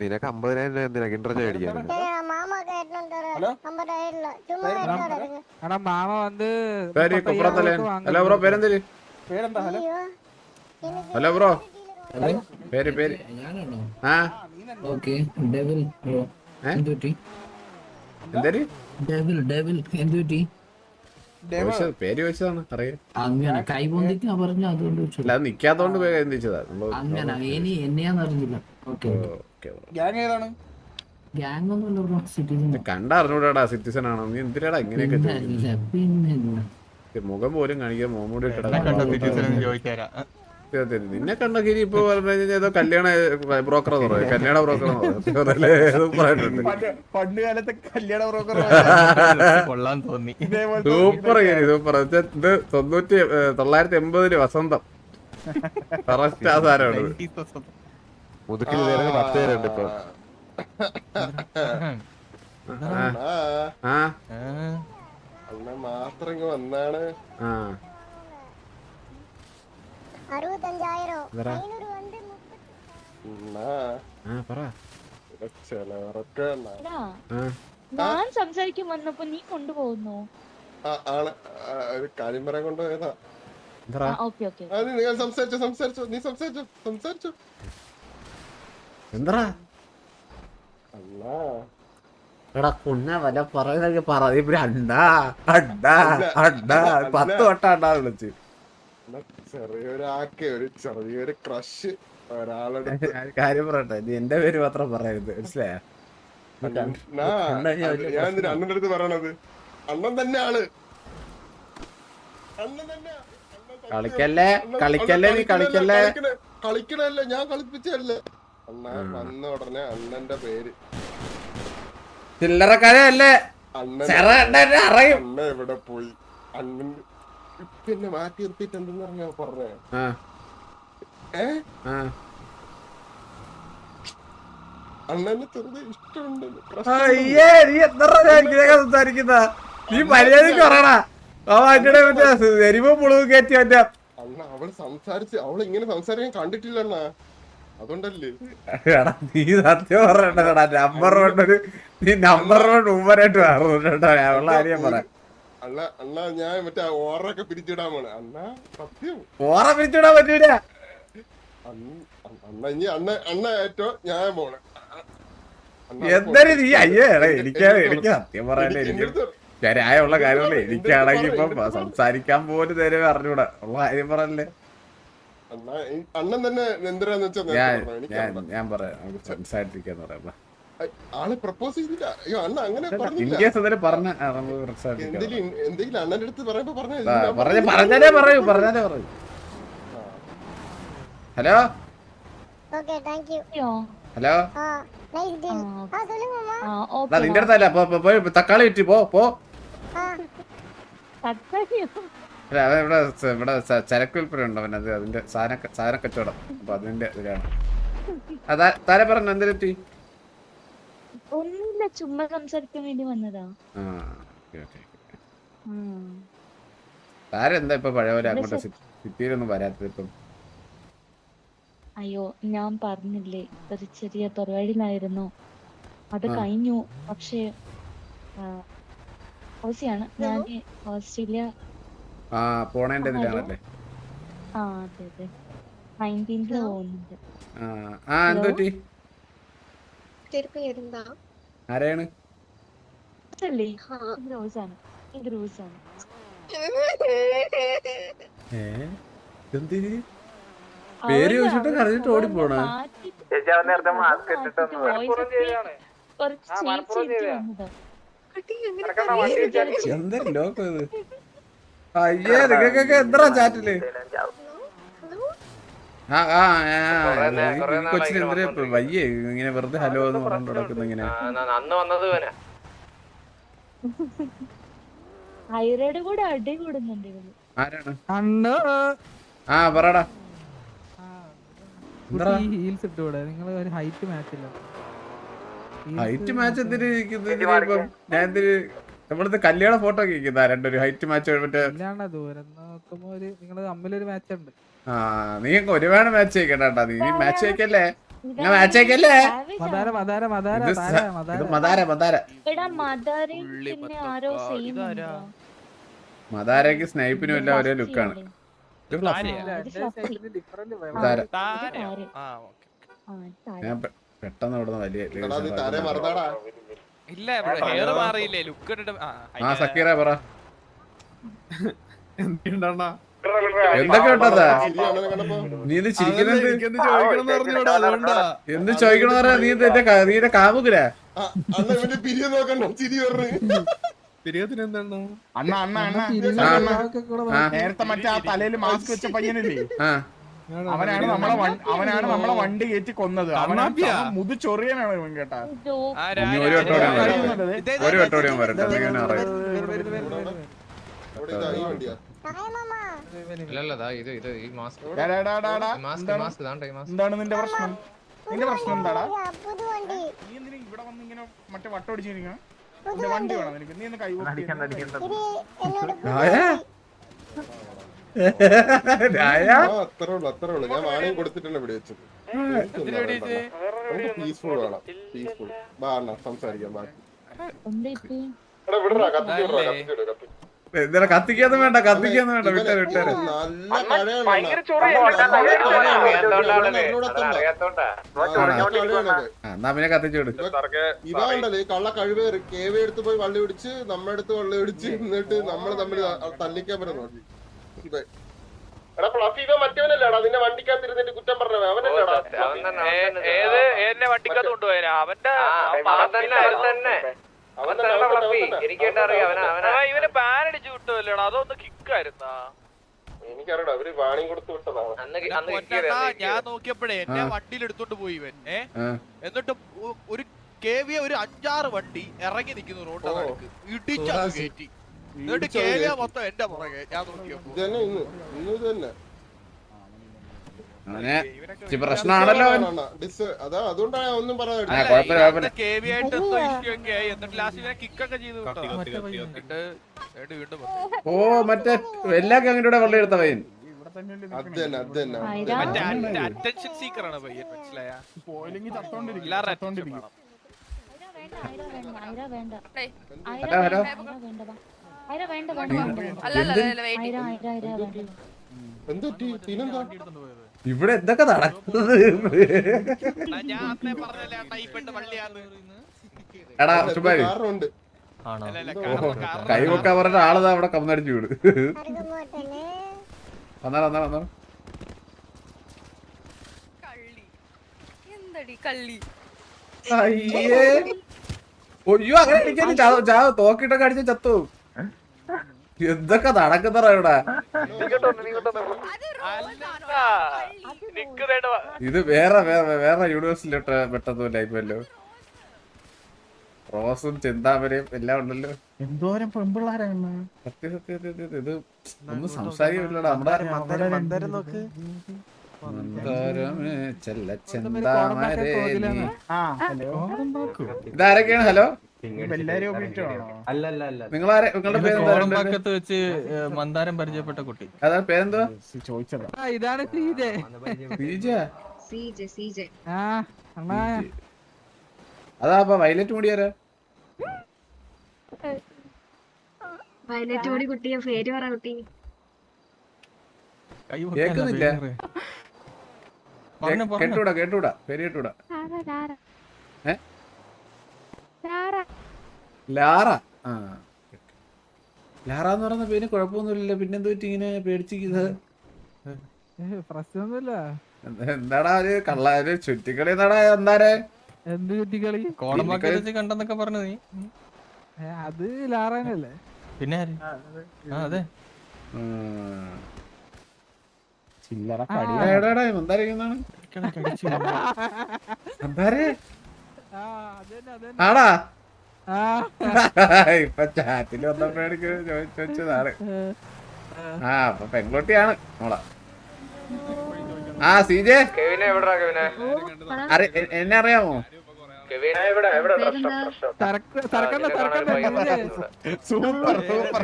നിനക്ക് അമ്പതിനായിരം രൂപ എന്തിനാ? ഇന്റർജ് അടിക്കാൻ ഹലോ? ബ്രോ പേരെന്തര് ഹലോ? ബ്രോ. പേര് പേര് ആ. എന്തര്? ഡെവിൽ ഡെവിൽ എന്തുപറ്റി? പേര് ചോദിച്ചതാണ് അറിയാം അങ്ങനെ കൈപൊന്തിക്കാ പറഞ്ഞു അതുകൊണ്ട്. അല്ല നിക്കാത്തോണ്ട് പോയി അങ്ങനെ ഇനി എന്നെയാന്ന് അറിഞ്ഞില്ല. Okay okay. ഗ്യാങ് ഏതാണ്? ഗ്യാങ് ഒന്നുമല്ല ബ്രോ സിറ്റിസൺ കണ്ടറിഞ്ഞൂടാ സിറ്റിസൺ ആണോ? നീ എന്തിനാടാ ഇങ്ങനെയൊക്കെ? പിന്നെ മുഖം പോലും കാണിക്കാൻ മോമൂടി കണ്ട സിറ്റിസൺ ചോദിച്ചാരാ നിന്നെ കണ്ട ഗിരി ഇപ്പൊ പറഞ്ഞു കഴിഞ്ഞാൽ ഏതോ കല്യാണ ബ്രോക്കർ എന്ന് പറയും. കല്യാണ ബ്രോക്കർ പണ്ട് പണ്ട് കാലത്തെ കല്യാണ ബ്രോക്കർ കൊള്ളാൻ തോന്നി. Super Giri super. ഇത് തൊണ്ണൂറ്റി തൊള്ളായിരത്തി എൺപതിൽ വസന്തം. കറക്റ്റ് ആ സാധനമാണ്. മുതുക്കിൽ പത്ത് പേരുണ്ട് ഇപ്പൊ. മാത്രം വന്നാണ്. ആ. എടാ, ആ. ഞാൻ സംസാരിക്കാൻ വന്നപ്പോ നീ കൊണ്ടുപോകുന്നു. കൊണ്ടുപോയതാ. സംസാരിച്ചോ സംസാരിച്ചോ നീ സംസാരിച്ചോ സംസാരിച്ചോ. എന്താ എടാ വല്ല പറയുന്നൊക്കെ പറ ഇപ്പൊ അണ്ടാ അണ്ടാ അണ്ടാ. പത്ത് വട്ടം അണ്ടാ വിളിച്ച്. ചെറിയൊരാക്കെ ഒരു ചെറിയൊരു ക്രഷ് ഒരാളുടെ കാര്യം പറയട്ടെ? നീ എന്റെ പേര് മാത്രം പറയരുത്. മനസ്സിലായോ? ഞാൻ എന്തിനാ അണ്ണന്റെ അടുത്ത് പറയണത്? അണ്ണൻ തന്നെ ആൾ. അണ്ണൻ തന്നെ കളിക്കല്ലേ? കളിക്കല്ലേ നീ? കളിക്കല്ലേ? കളിക്കണല്ലേ ഞാൻ കളിപ്പിച്ചല്ലേ അണ്ണ വന്ന ഉടനെ അണ്ണന്റെ പേര്. ചില്ലറക്കാരല്ലേ? അണ്ണൻ എവിടെ പോയി? അണ്ണൻ പിന്നെ മാറ്റി നിർത്തിയിട്ട് എന്തെന്ന് പറഞ്ഞാ പറഞ്ഞേ ഏ? അണ്ണന് ചെറുത് ഇഷ്ടമുണ്ട്. അയ്യേ നീ എത്ര ഇങ്ങനെയൊക്കെ സംസാരിക്കുന്ന? നീ മര്യാദയ്ക്ക് പറയടാ. അവ അതിന്റെ മറ്റേ എരിവും പുളവും കയറ്റി മറ്റേ അണ്ണ അവൾ സംസാരിച്ച് അവൾ ഇങ്ങനെ സംസാരിക്കാൻ കണ്ടിട്ടില്ല അണ്ണ. അതുകൊണ്ടല്ലേ? നീ സത്യം പറയണ്ടടാ നമ്പർ കൊണ്ടൊരു നീ നമ്പർ കൊണ്ട് ഉമ്മരായിട്ട് മാറുന്നുണ്ടോ ഉള്ള കാര്യം പറയാം. അണ്ണ അണ്ണാ ഞാൻ മറ്റേ ഓറൊക്കെ പിരിച്ചിടാൻ പോണ. അണ്ണ സത്യം. ഓറ പിരിച്ചിടാൻ പറ്റൂല. അണ്ണ- ഇനി അണ്ണ അണ്ണ ഏറ്റോ ഞാൻ പോണ. എന്തായാലും നീ? അയ്യേ എനിക്ക് സത്യം പറയാനേ എനിക്ക് ശരിയായുള്ള കാര്യമല്ലേ എനിക്കാണെങ്കിൽ ഇപ്പം സംസാരിക്കാൻ പോലും നേരെ അറിഞ്ഞൂടാ. ഉള്ള കാര്യം പറയല്ലേ. അണ്ണൻ തന്നെ ഞാൻ. ഞാൻ പറയാം നമുക്ക് സംസാരിക്കാന്ന് പറയാം ആളെ പ്രപ്പോസ് ചെയ്തില്ല. അയ്യോ അണ്ണ അങ്ങനെ എന്തെങ്കിലും എന്തെങ്കിലും അണ്ണന്റെ അടുത്ത് പറയുമ്പോ പറഞ്ഞാലേ പറയൂ പറഞ്ഞാലേ പറയൂ. ഹലോ? ഹലോ? നിന്റെ അടുത്തല്ല തക്കാളി വിറ്റ് പോ പോ. അല്ല ഇവിടെ ഇവിടെ ചരക്ക് വിൽപ്പന ഉണ്ടോ അതിന്റെ സാധന സാധന കച്ചവടം. അപ്പൊ അതിന്റെ ഇതിലാണ്. അതാ താരെ പറഞ്ഞു എന്തിനെത്തി ഒന്നുമില്ല ചുമ്മാ സംസാരിക്കാൻ വേണ്ടി വന്നതാ. താരെന്താ ഇപ്പൊ പഴയ പോലെ അങ്ങോട്ട് സിറ്റിയിലൊന്നും വരാത്തത് ഇപ്പം? അയ്യോ ഞാൻ പറഞ്ഞില്ലേ ഒരു ചെറിയ പരിപാടിയിലായിരുന്നു. അത്. കഴിഞ്ഞു പക്ഷേ ഓസിയാണ് ഞാൻ ഓസ്ട്രേലിയ ആ പോണേന്റെ ഇതിലാണല്ലേ? ആ അതെ അതെ. നയന്റീൻത് പോകുന്നുണ്ട്. ആ ആ റോസാണ് പേരെന്താ? ആരാണ്? പേര് ചോദിച്ചിട്ട് കരഞ്ഞിട്ട് ഓടിപ്പോണ എന്താ ലോകം ഇത് അയ്യേ നിങ്ങൾക്കൊക്കെ എന്താ ചാറ്റിൽ കൊച്ചിന് വയ്യേ? ഇങ്ങനെ വെറുതെ ഹലോ എന്ന് പറഞ്ഞു നടക്കുന്ന ഇങ്ങനെ. അന്ന് വന്നത് ഇവനാ. ഹൈറയുടെ കൂടെ അടി കൂടുന്നുണ്ട് ആരാണ്? അണ്ണോ. ആ പറടാ? ഹീൽസ് ഇട്ടൂടെ നിങ്ങൾ ഒരു ഹൈറ്റ് മാച്ച് ഇല്ല. ഹൈറ്റ് മാച്ച് എന്തിന് ഇരിക്കുന്നത് ഇപ്പം ഞാൻ എന്തിന് നമ്മളിത് കല്യാണ ഫോട്ടോ ഒക്കെ ഇരിക്കുന്ന. രണ്ടൊരു ഹൈറ്റ് മാച്ച് മറ്റേ ദൂരം നോക്കുമ്പോ ഒരു നിങ്ങൾ തമ്മിലൊരു മാച്ച് ഉണ്ട്. നീ ഒരുപാട് മാച്ച് വെക്കണ്ട നീ മാച്ച് വെക്കല്ലേ മാച്ച് വെക്കല്ലേ മതാര മതാര മതാരക്ക് സ്നൈപ്പിനും എല്ലാം ഒരേ ലുക്കാണ് ഞാൻ പെട്ടെന്ന് ഇവിടുന്ന് വലിയ ഇല്ല ഹെയർ മാറിയില്ലേ ലുക്ക് ആ സക്കീറ പറ. എന്തുണ്ടാ എന്തൊക്കെ കേട്ടതാ നീ ഇത് ചിരിക്കുന്നുണ്ട് ചോദിക്കണം എന്ത് ചോദിക്കണെന്ന് പറയാ നീ എന്റെ നീ എന്റെ പറഞ്ഞു അണ്ണ നേരത്തെ മറ്റേ ആ തലയിൽ മാസ്ക് വെച്ച പയ്യനില്ലേ അവനാണ് നമ്മളെ അവനാണ് നമ്മളെ വണ്ടി കയറ്റി കൊന്നത് അവനാ മുതു ചൊറിയനാണ് ഇവൻ കേട്ടാ ഒരു വട്ടോടെ. ഒരു വട്ടം എന്താണ്? എന്താണ് നിന്റെ പ്രശ്നം? നിന്റെ പ്രശ്നം എന്താടാ? നീ എന്തിനാ ഇവിടെ വന്ന് ഇങ്ങനെ മറ്റേ വട്ടം നിന്റെ വണ്ടി. വേണം നിനക്ക്. നീ ഒന്ന് കൈ? അത്രേ ഉള്ളു അത്രേ ഉള്ളു. ഞാൻ വാണി കൊടുത്തിട്ടുണ്ട് ഇവിടെ വെച്ചത്. നമുക്ക് പീസ്ഫുൾ വേണം പീസ്ഫുൾ ബാ സംസാരിക്കാം കത്തിച്ച് കത്തിച്ച് വിട് കത്തിക്കാന്ന് വേണ്ട കത്തിക്കാന്ന് വേണ്ട വിട്ടേ വിട്ടേ എന്നാ പിന്നെ കത്തിച്ചു വിട് ഇതാണ്ടല്ലേ കള്ള കഴിവേറി കേവ എടുത്ത് പോയി വള്ളി പിടിച്ച് നമ്മുടെ അടുത്ത് വള്ളി പിടിച്ച് എന്നിട്ട് നമ്മൾ തമ്മിൽ തല്ലിക്കാൻ പറ്റുന്നു എടാ ഫ്ലഫി ഇവ മറ്റവനല്ലേടാ വണ്ടിക്കകത്തിരുന്നിട്ട് കുറ്റം പറഞ്ഞവൻ അവനല്ലേടാ ഏത് ഏതിന്റെ വണ്ടിക്കകത്ത് കൊണ്ടുപോയാ അവന്റെ അവൻ തന്നെ അവൻ തന്നെ ഇത് തന്നെ അവൻ നിൽക്കണേ. തന്നെ അത് ആയിരം. തന്നെ. മറ്റേ അറ്റൻഷൻ സീക്കർ ആണ് പയ്യൻ എന്നിട്ട് ഒരു ചത്തോണ്ടിരിക്കും എല്ലാവരുടെ ഒരു ഐര വേണ്ട വേണ്ട ഐര ഹലോ, ഇടിച്ചു വേണ്ട എന്നിട്ട് കെ വി മൊത്തം എന്റെ പുറകെ ഞാൻ വേണ്ട. എന്ത്? ഐര? ഐര ഐര വേണ്ട എന്ത് പറ്റി? പിന്നെന്താ ഇവിടെ എന്തൊക്കെ നടക്കുന്നത് ഞാൻ അന്നേ പറഞ്ഞല്ലേ ആ ടൈപ്പ് ഇട്ട് വള്ളിയാന്ന് എടാ അല്ല, സുബാരി കാരണമുണ്ട് അല്ല, എന്തൊക്കെ നടക്കുന്നത്? എടാ കാരണം കൈ വെക്കാൻ പറഞ്ഞ ആൾ അവിടെ കമ്മടിച്ചു വിട് വന്നാ വന്നാ വന്നാ എന്തടി കള്ളി? അയ്യേ. ഒയ്യോ അങ്ങനെ അടിക്കാൻ തോക്കിട്ടൊക്കെ അടിച്ച ചത്തു. എന്തൊക്കെ നടക്കുന്നറ ഇവിടെ? അല്ലടാ. നിക്ക് വേണ്ട ഇത് വേറെ വേറെ വേറെ യൂണിവേഴ്സിലോട്ട് പെട്ടെന്ന് ലൈഫല്ലോ റോസും ചിന്താമരയും എല്ലാം ഉണ്ടല്ലോ എന്തോരം പെമ്പിള്ളാരാണ് സത്യ സത്യ. ഇത് ഒന്നും സംസാരിക്കില്ലടാ നമ്മുടെ ഇതാരൊക്കെയാണ് ഹലോ നിങ്ങളുടെ വെച്ച് മന്ദാരം പരിചയപ്പെട്ട കുട്ടി. അതാ പേരെന്തുവാ? ചോദിച്ചതാ. ഇതാണ് സീജെ ബീജ സീജെ സീജെ ആ അണ്ണാ. അതാ അപ്പൊ വയലറ്റ് മുടിയാരാ? വയലറ്റ് മുടി കുട്ടിയെ പേര് പറ കുട്ടി. കേക്കുന്നില്ല. കേട്ടൂടാ കേട്ടൂടാ. പേര് കേട്ടൂടാ. ലാറ. ആ ലാറ എന്ന് പറയുന്ന പേര് കുഴപ്പമൊന്നുമില്ല പിന്നെന്ത് പറ്റി ഇങ്ങനെ പേടിച്ചിരിക്കുന്നത്? പ്രശ്നമൊന്നുമില്ല. എന്താടാ ഒരു കള്ള ഒരു ചുറ്റിക്കളി എന്നാടാ എന്താരെ എന്ത് ചുറ്റിക്കളി? കോടമ്പാക്കത്ത് വെച്ച് കണ്ടെന്നൊക്കെ പറഞ്ഞു നീ. അത് ലാറാനല്ലേ പിന്നെ ആ അതെ. ചില്ലറ ആ. എന്താ എന്താരെ ആടാ. ആ. ഇപ്പൊ ചാറ്റിൽ വന്നപ്പോഴേക്ക് ചോദിച്ചതാണ്. ആ. അപ്പൊ പെൺകുട്ടിയാണ് മോളെ. ആ സീജെ. എന്നെ അറിയാമോ? Super super.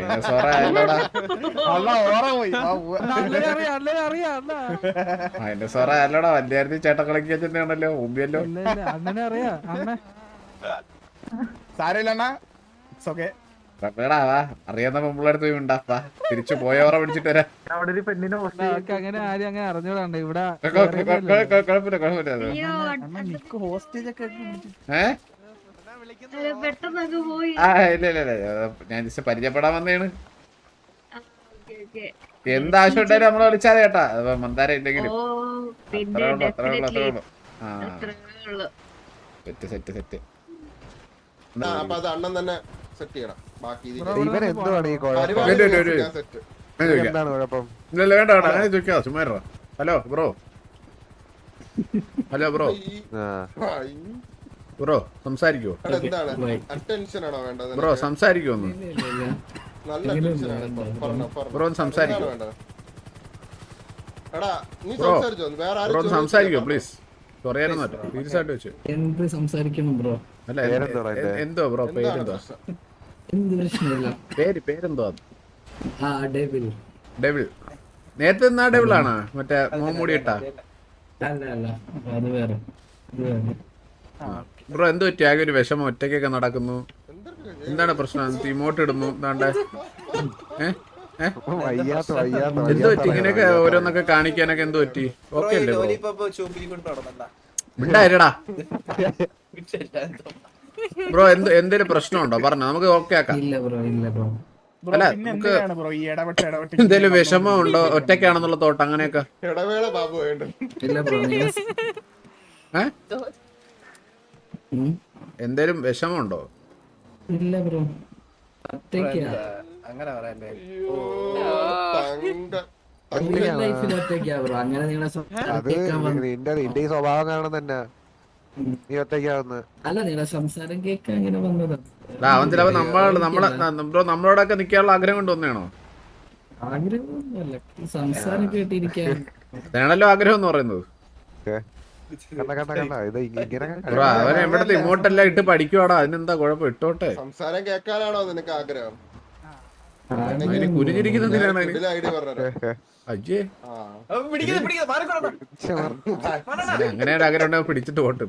ഡൈനോസോറ അല്ലടാ. അല്ല ചേട്ടക്കളക്കിയാണല്ലോ പോയി. അങ്ങനെ മുമ്പിയല്ലോ അറിയാം അണ്ണ സാരമില്ല അണ്ണാ ഇറ്റ്സ് ഓക്കെ എടാ വാ. അറിയാവുന്ന പെമ്പിള്ളടുത്ത് പോയി ഉണ്ടാപ്പാ തിരിച്ചു പോയവറ പിടിച്ചിട്ട് വരാം. അങ്ങനെ ആരും അങ്ങനെ അറിഞ്ഞോളാണ്ട് ഇവിടെ കുഴപ്പമില്ല കുഴപ്പമില്ല ഹോസ്റ്റേജ് ഒക്കെ ആ ഇല്ല ഇല്ല ഇല്ല. ഞാൻ ജസ്റ്റ് പരിചയപ്പെടാൻ വന്നേണ് ഓക്കേ, ഓക്കേ. എന്താവശ്യം ഉണ്ടായാലും നമ്മളെ വിളിച്ചാലേ കേട്ടാ. മന്ദാര ഇല്ലെങ്കിലും. പിന്നെ അത്രേ ഉള്ളൂ അത്രേ ഉള്ളൂ അത്രേ ഡെഫിനറ്റ്ലി ആ. Set set set. അപ്പൊ അത് അണ്ണൻ തന്നെ സെറ്റ് ചെയ്യണം. ബാക്കി ഇവൻ എന്തുവാണ് ഈ സെറ്റ് എന്താണ് കുഴപ്പം? ഇല്ല ഇല്ല വേണ്ട വേണ്ട. അങ്ങനെ ചോദിക്കാം ചുമ്മാ hello bro. Hello bro. Bro സംസാരിക്കോ bro സംസാരിക്കോ സംസാരിക്കുമോ ഒന്ന്? ബ്രോ ഒന്ന് സംസാരിക്കോ. ബ്രോ, ഒന്ന് സംസാരിക്കോ പ്ലീസ്. കൊറേ സീരിയസ് ആയിട്ട് വെച്ചു. എന്ത് സംസാരിക്കണം ബ്രോ? അല്ല എന്ത്- ബ്രോ പേരെന്തോ? എന്ത് പ്രശ്നമില്ല. പേര് പേരെന്തോ ആ ഡെവിൽ. ഡെവിൽ. നേരത്തെ എന്നാ ഡെവിൾ ആണോ മറ്റേ മോമൂടി ഇട്ടാ അല്ല അല്ല അത് വേറെ ബ്രോ എന്തോ പറ്റി? ആകെ ഒരു വിഷമം ഒറ്റയ്ക്കൊക്കെ നടക്കുന്നു. എന്താണ് പ്രശ്നം? ഇമോട്ട് ഇടുന്നു? എന്താണ്ട് എന്തോ പറ്റി? ഇങ്ങനെയൊക്കെ ഓരോന്നൊക്കെ കാണിക്കാനൊക്കെ എന്തോ പറ്റി? ഓക്കെ അല്ലേ മിണ്ടായിരടാ. ബ്രോ എന്ത് എന്തേലും പ്രശ്നമുണ്ടോ? പറഞ്ഞോ നമുക്ക് ഓക്കെ ആക്കാം. ഇല്ല ബ്രോ ഇല്ല ബ്രോ. അല്ല, നമുക്ക് എന്തേലും വിഷമം ഉണ്ടോ ഒറ്റയ്ക്കാണെന്നുള്ള തോട്ട് അങ്ങനെയൊക്കെ? ഇല്ല ബ്രോ എന്തേലും വിഷമമുണ്ടോ? ഇല്ല ബ്രോ. ഒറ്റയ്ക്കാ. അങ്ങനെ നിങ്ങളെ നിന്റെ സ്വഭാവം കാരണം തന്നെ നീ ഒറ്റയ്ക്കാവുന്ന അല്ല നിങ്ങളെ സംസാരം കേൾക്കാൻ ഇങ്ങനെ അവൻ ചിലപ്പോ നമ്മൾ നമ്മളെ ബ്രോ നമ്മളോടൊക്കെ നിക്കാനുള്ള ആഗ്രഹം കൊണ്ട് വന്നതാണോ? ആഗ്രഹമൊന്നുമല്ല. സംസാരം കേട്ടിരിക്കാൻ. അതാണല്ലോ ആഗ്രഹം എന്ന് പറയുന്നത്. അവൻ എവിടത്തെ ഇമോട്ടെല്ലാം ഇട്ട് പഠിക്കുവാടാ. അതിനെന്താ കുഴപ്പം? ഇട്ടോട്ടെ. സംസാരം കേൾക്കാനാണോ നിനക്ക് ആഗ്രഹം? അവന് അങ്ങനെ ആഗ്രഹം പിടിച്ചിട്ട് പോട്ട്.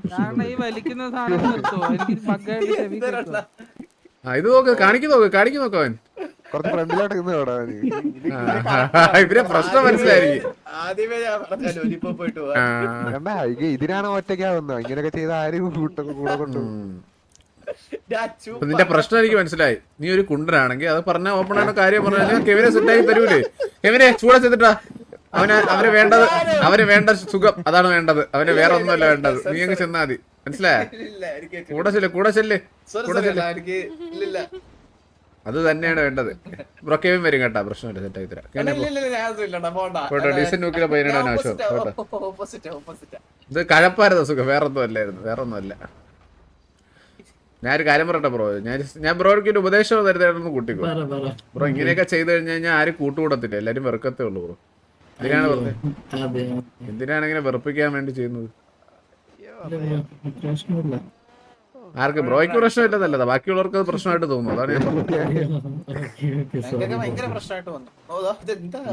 ആ ഇത് നോക്ക് കാണിക്കു നോക്ക് കാണിക്കു നോക്ക് അവൻ. കുറച്ച് ഫ്രണ്ടിലോട്ട് ഇവരെ പ്രശ്നം മനസ്സിലായിരിക്കും ഇതിനാണ് ഒറ്റയ്ക്കാവുന്നത് ഇങ്ങനെയൊക്കെ ചെയ്ത ആരും കൂട്ടൊക്കെ കൂടെ കൊണ്ടു ഉം. അപ്പൊ നിന്റെ പ്രശ്നം എനിക്ക് മനസ്സിലായി. നീ ഒരു കുണ്ടനാണെങ്കിൽ അത് പറഞ്ഞ ഓപ്പൺ ആണ് കാര്യം പറഞ്ഞാൽ കെവിനെ സെറ്റാക്കി തരൂലേ. കെവിനെ ചൂടെ ചെയ്തിട്ടാ. അവന് അവന് വേണ്ടത് അവന് വേണ്ട സുഖം അതാണ് വേണ്ടത്. അവന് വേറെ ഒന്നുമല്ല വേണ്ടത്. നീ അങ്ങ് ചെന്നാ മതി. മനസ്സിലായ? കൂടെ ചെല്ല് കൂടെ ചെല്ല്. കൂടെ ചെല്ല്. അത് തന്നെയാണ് വേണ്ടത്. ബ്രൊക്കേവും വരും കേട്ടാ. പ്രശ്നമില്ല സെറ്റായി തരാം. ഡീസന്റ് നോക്കിയ പയ്യനാണ് ആവശ്യം. ഇത് കഴപ്പായിരുന്നു സുഖം വേറെ ഒന്നും അല്ലായിരുന്നു വേറെ ഒന്നും അല്ല ഞാനൊരു കാര്യം പറയട്ടെ ബ്രോ? ഞാൻ ഞാൻ ബ്രോയ്ക്ക് ഒരു ഉപദേശം തരുന്നതായിട്ടൊന്ന് കൂട്ടിക്കോ. ബ്രോ ഇങ്ങനെയൊക്കെ ചെയ്തു കഴിഞ്ഞു കഴിഞ്ഞാൽ ആരും കൂട്ടുകൂടത്തില്ല. എല്ലാരും വെറുക്കത്തേ ഉള്ളൂ ബ്രോ. എന്തിനാണ് പറഞ്ഞത് എന്തിനാണ് ഇങ്ങനെ വെറുപ്പിക്കാൻ വേണ്ടി ചെയ്യുന്നത്? ആർക്ക്? ബ്രോയ്ക്ക് പ്രശ്നമില്ലെന്നല്ല ബാക്കിയുള്ളവർക്ക് അത് പ്രശ്നമായിട്ട് തോന്നുന്നു. അതാണ് ഞാൻ പറഞ്ഞത്.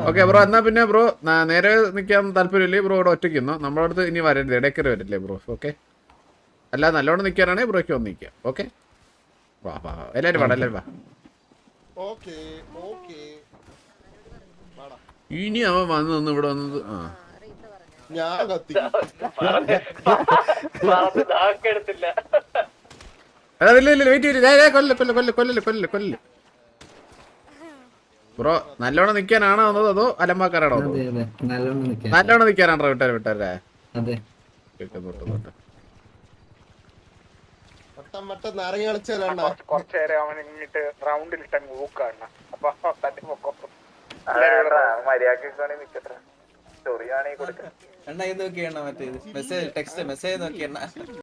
Okay bro. എന്നാ പിന്നെ ബ്രോ നേരെ നിൽക്കാൻ താല്പര്യമില്ലേ? ബ്രോ ഇവിടെ ഒറ്റയ്ക്ക് നിന്നോ? നമ്മുടെ അടുത്ത് ഇനി വരരുത്. ഇടയ്ക്കര വരില്ലേ ബ്രോ? ഓക്കെ. അല്ല നല്ലോണം നിൽക്കാനാണെങ്കിൽ ബ്രോയ്ക്ക് വന്ന് നിൽക്കാം ഓക്കെ? വാ വാ വാ. എല്ലാവരും വാ എല്ലാവരും വാ. Okay okay. വാടാ. ഇനി അവൻ വന്ന് നിന്ന് ഇവിടെ വന്നത് ആ. ഞാൻ കത്തി. ഇല്ല ഇല്ല വെയിറ്റ് ചെയ്ത് കൊല്ല കൊല്ല കൊല്ല കൊല്ലല് കൊല്ലല് കൊല്ലല് ബ്രോ നല്ലോണം നിൽക്കാനാണോ വന്നത് അതോ അലമ്പാക്കാരാണോ? അതെ അതെ. നല്ലോണം നിൽക്കാനാണോ വിട്ടാരെ വിട്ടാരെ? അതെ. വട്ടം വട്ടം നാരങ്ങ കുറച്ചു നേരം അവൻ ഇങ്ങിട്ട് റൗണ്ടിൽ ഇട്ടങ്ങ് ഊക്കാണ് അപ്പൊ തന്നെ പൊക്കോ. എണ്ണ ഇത് നോക്കിയാണ് മറ്റേ മെസ്സേജ് ടെക്സ്റ്റ് മെസ്സേജ് നോക്കിയാണ്